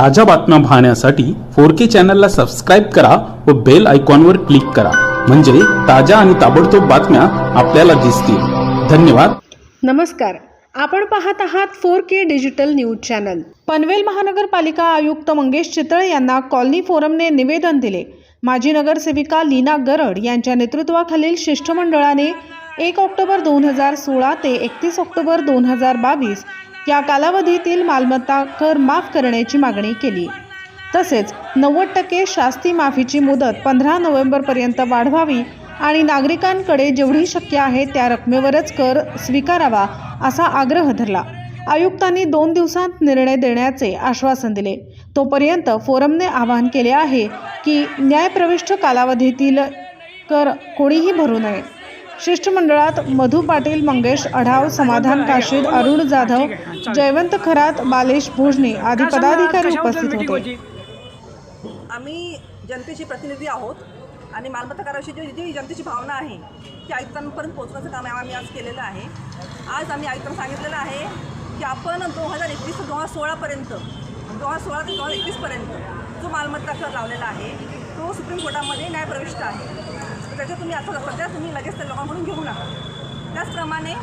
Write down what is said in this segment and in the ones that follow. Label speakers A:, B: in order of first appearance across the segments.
A: ताज्या बातम्या पाहण्यासाठी फोर के चॅनलला सबस्क्राईब करा व बेल आयकॉनवर क्लिक करा. म्हणजे ताज्या आणि ताबडतोब बातम्या आपल्याला दिसतील. धन्यवाद.
B: नमस्कार. आपण पाहत आहात four K digital news channel. Panvel महानगरपालिका आयुक्त मंगेश चितळे यांना कॉलनी फोरमने निवेदन दिले. माजी नगरसेविका लीना गरड यांच्या नेतृत्वाखालील शिष्टमंडळाने एक ऑक्टोबर दोन हजार सोळा ते एकतीस ऑक्टोबर दोन हजार बावीस या कालावधीतील मालमत्ता कर माफ करण्याची मागणी केली. तसेच नव्वद टक्के शास्ती माफीची मुदत पंधरा नोव्हेंबरपर्यंत वाढवावी आणि नागरिकांकडे जेवढी शक्य आहे त्या रकमेवरच कर स्वीकारावा असा आग्रह धरला. आयुक्तांनी दोन दिवसांत निर्णय देण्याचे आश्वासन दिले. तोपर्यंत फोरमने आवाहन केले आहे की न्यायप्रविष्ट कालावधीतील कर कोणीही भरू नये. शिष्टमंडळात मधु पाटील मंगेश अढाव समाधान काशीद अरुण जाधव जयवंत खरात बालेश भोजने आदी पदाधिकारी उपस्थित होते.
C: आम्ही जनतेचे प्रतिनिधी आहोत आणि मालमत्ता कराविषयी जी जी जनतेची भावना आहे ती आयुक्तांपर्यंत पोहोचण्याचं काम आम्ही आज केलेलं आहे. आज आम्ही आयुक्तांना सांगितलेलं आहे की आपण दोन हजार एकवीस ते दोन हजार सोळापर्यंत दोन हजार सोळा ते दोन हजार एकवीसपर्यंत जो मालमत्ता कर लावलेला आहे तो सुप्रीम कोर्टामध्ये न्यायप्रविष्ट आहे. त्याच्या तुम्ही असं सध्या तुम्ही लगेच त्या लोकांकडून घेऊ नका. त्याचप्रमाणे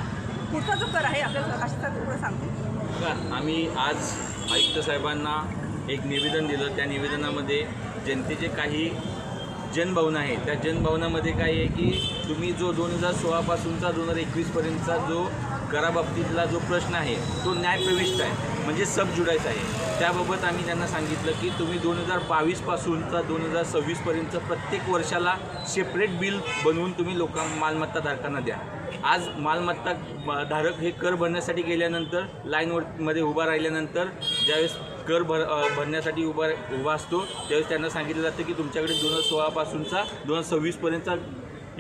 C: पुढचा जो कर आहे आपल्याला अशा पुढे सांगते.
D: आम्ही आज आयुक्त साहेबांना एक निवेदन दिलं. त्या निवेदनामध्ये जनतेचे काही जनभावना आहे त्या जनभावनामध्ये काय आहे की तुम्ही जो दोन हजार सोळापासूनचा दोन हजार एकवीसपर्यंतचा जो कराबाबतीतला जो प्रश्न आहे तो न्यायप्रविष्ट आहे म्हणजे सब जुडायचा आहे. त्याबाबत आम्ही त्यांना सांगितलं की तुम्ही दोन हजार बावीसपासूनचा दोन हजार सव्वीसपर्यंत प्रत्येक वर्षाला सेपरेट बिल बनवून तुम्ही लोकां मालमत्ता धारकांना द्या. आज मालमत्ता धारक हे कर भरण्यासाठी गेल्यानंतर लाईनवर मध्ये उभा राहिल्यानंतर ज्यावेळेस कर भर भरण्यासाठी उभा उभा असतो त्यावेळेस त्यांना सांगितलं जातं की तुमच्याकडे दोन हजार सोळापासूनचा दोन हजार सव्वीसपर्यंतचा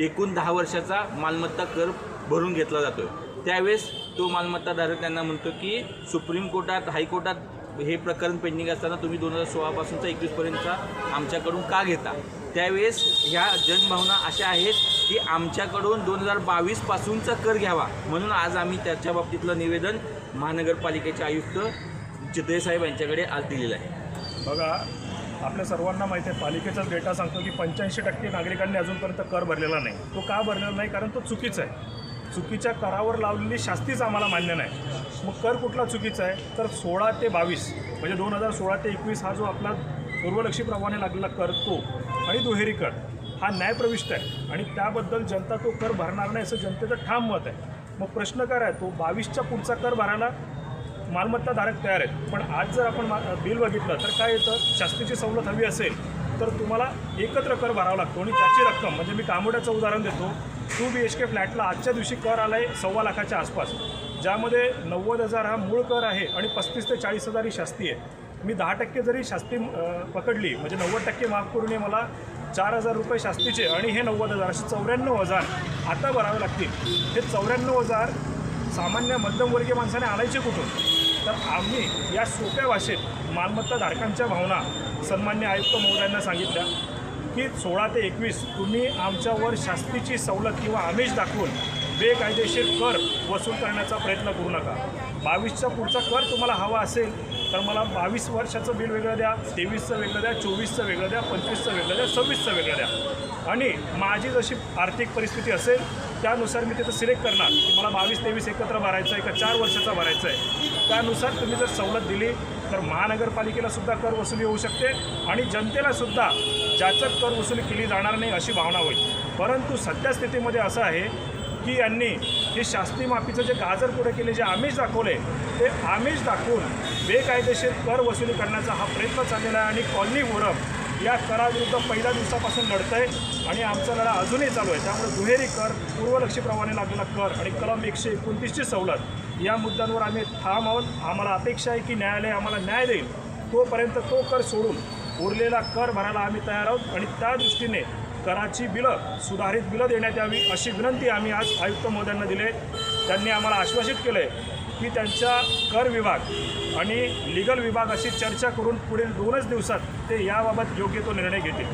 D: एकूण दहा वर्षाचा मालमत्ता कर भरून घेतला जातो आहे त्यावेळेस तो मालमत्ताधारक त्यांना म्हणतो की सुप्रीम कोर्टात हायकोर्टात हे प्रकरण पेंडिंग असताना तुम्ही दोन हजार सोळापासूनचा एकवीसपर्यंतचा आमच्याकडून का घेता? त्यावेळेस ह्या जनभावना अशा आहेत की आमच्याकडून दोन हजार बावीसपासूनचा कर घ्यावा. म्हणून आज आम्ही त्याच्या बाबतीतलं निवेदन महानगरपालिकेचे आयुक्त चित्रे साहेब यांच्याकडे आज दिलेलं आहे.
E: बघा आपल्या सर्वांना माहिती आहे पालिकेचाच डेटा सांगतो की पंच्याऐंशी टक्के नागरिकांनी अजूनपर्यंत कर भरलेला नाही. तो का भरलेला नाही? कारण तो चुकीचा आहे. चुकीच्या करावर लावलेली शास्तीच आम्हाला मान्य नाही. मग कर कुठला चुकीचा आहे? तर सोळा ते बावीस म्हणजे दोन हजार सोळा ते एकवीस हा जो आपला पूर्वलक्षीप्रमाणे लागलेला कर तो आणि दुहेरी कर हा न्यायप्रविष्ट आहे. आणि त्याबद्दल जनता तो कर भरणार नाही असं जनतेचं ठाम मत आहे. मग प्रश्न काय आहे तो बावीसच्या पुढचा कर भरायला मालमत्ताधारक तयार आहेत. पण आज जर आपण मा बिल बघितलं तर काय येतं? शास्तीची सवलत हवी असेल तर तुम्हाला एकत्र कर भरावा लागतो आणि त्याची रक्कम म्हणजे मी कामोड्याचं उदाहरण देतो टू बी एच के फ्लॅटला आजच्या दिवशी कर आला आहे सव्वा लाखाच्या आसपास. ज्यामध्ये नव्वद हजार हा मूळ कर आहे आणि पस्तीस ते चाळीस हजार ही शास्ती आहे. मी दहा टक्के जरी शास्ती पकडली म्हणजे नव्वद टक्के माफ करून हे मला चार हजार रुपये शास्तीचे आणि हे नव्वद हजार असे चौऱ्याण्णव हजार आता भरावे लागतील. हे चौऱ्याण्णव हजार सामान्य मध्यमवर्गीय माणसाने आणायचे कुठून? तर आम्ही या सोप्या भाषेत मालमत्ताधारकांच्या भावना सन्मान्य आयुक्त महोदयांना सांगितल्या की सोळा ते एकवीस तुम्ही आमच्यावर शास्तीची सवलत किंवा आमिष दाखवून बेकायदेशीर कर वसूल करण्याचा प्रयत्न करू नका. बावीसचा पुढचा कर तुम्हाला हवा असेल तर मला बावीस वर्षाचं बिल वेगळं द्या तेवीसचं वेगळं द्या चोवीसचं वेगळं द्या पंचवीसचं वेगळं द्या सव्वीसचं वेगळं द्या. आणि माझी जशी आर्थिक परिस्थिती असेल त्यानुसार मी तिथं सिलेक्ट करणार. की मला बावीस तेवीस एकत्र भरायचं आहे का चार वर्षाचा भरायचा आहे. त्यानुसार तुम्ही जर सवलत दिली तर महानगरपालिकेला सुद्धा कर वसुली होऊ शकते आणि जनतेला सुद्धा ज्याचं कर वसुली केली जाणार नाही अशी भावना होईल. परंतु सध्या स्थितीमध्ये असं आहे की यांनी हे शास्त्री माफीचं जे गाजर पुढे केले जे आमिष दाखवले ते आमिष दाखवून बेकायदेशीर कर वसुली करण्याचा हा प्रयत्न चाललेला आहे आणि कॉलनी फोरम या कराविरुद्ध पहिल्या दिवसापासून लढत आहे आणि आमचा लढा अजूनही चालू आहे. त्यामुळे दुहेरी कर पूर्वलक्षीप्रमाणे लागलेला कर आणि कलम एकशे एकोणतीसची सवलत या मुद्द्यांवर आम्ही ठाम आहोत. आम्हाला अपेक्षा आहे की न्यायालय आम्हाला न्याय देईल. तोपर्यंत तो कर सोडून उरलेला कर भरायला आम्ही तयार आहोत आणि त्या दृष्टीने कराची बिलं सुधारित बिलं देण्यात यावी अशी विनंती आम्ही आज आयुक्त महोदयांना दिले त्यांनी आम्हाला आश्वासित केलं आहे की त्यांच्या कर विभाग आणि लिगल विभाग अशी चर्चा करून पुढील दोनच दिवसात ते याबाबत योग्य तो निर्णय घेतील.